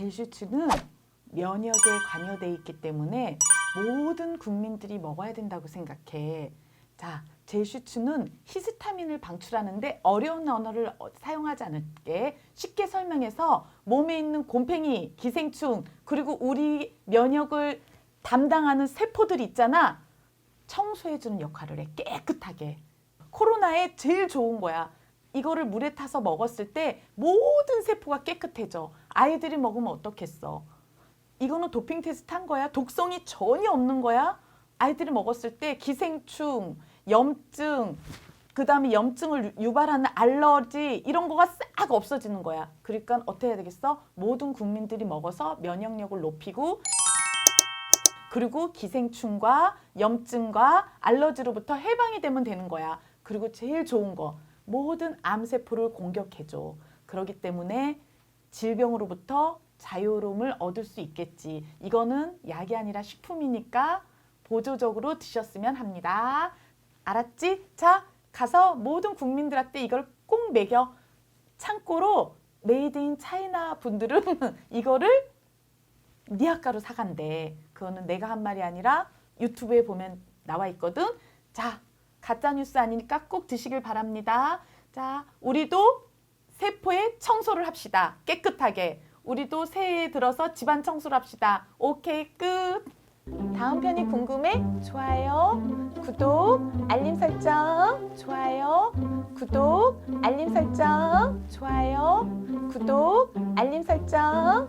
젤슈츠는 면역에 관여돼 있기 때문에 모든 국민들이 먹어야 된다고 생각해. 자, 젤슈츠는 히스타민을 방출하는데 어려운 언어를 어- 사용하지 않을게 쉽게 설명해서 몸에 있는 곰팡이, 기생충 그리고 우리 면역을 담당하는 세포들 있잖아. 청소해주는 역할을 해 깨끗하게. 코로나에 제일 좋은 거야. 이거를 물에 타서 먹었을 때 모든 세포가 깨끗해져. 아이들이 먹으면 어떻겠어? 이거는 도핑 테스트 한 거야. 독성이 전혀 없는 거야. 아이들이 먹었을 때 기생충, 염증, 그 다음에 염증을 유- 유발하는 알러지 이런 거가 싹 없어지는 거야. 그러니까 어떻게 해야 되겠어? 모든 국민들이 먹어서 면역력을 높이고 그리고 기생충과 염증과 알러지로부터 해방이 되면 되는 거야. 그리고 제일 좋은 거 모든 암세포를 공격해줘. 그렇기 때문에 질병으로부터 자유로움을 얻을 수 있겠지. 이거는 약이 아니라 식품이니까 보조적으로 드셨으면 합니다. 알았지? 자, 가서 모든 국민들한테 이걸 꼭 먹여. 창고로 메이드 인 차이나 분들은 이거를 니아가로 사간대. 그거는 내가 한 말이 아니라 유튜브에 보면 나와 있거든. 자, 가짜 뉴스 아니니까 꼭 드시길 바랍니다. 자, 우리도 세포에 청소를 합시다. 깨끗하게. 우리도 새해에 들어서 집안 청소를 합시다. 오케이, 끝. 다음 편이 궁금해? 좋아요, 구독, 알림 설정, 좋아요, 구독, 알림 설정, 좋아요, 구독, 알림 설정.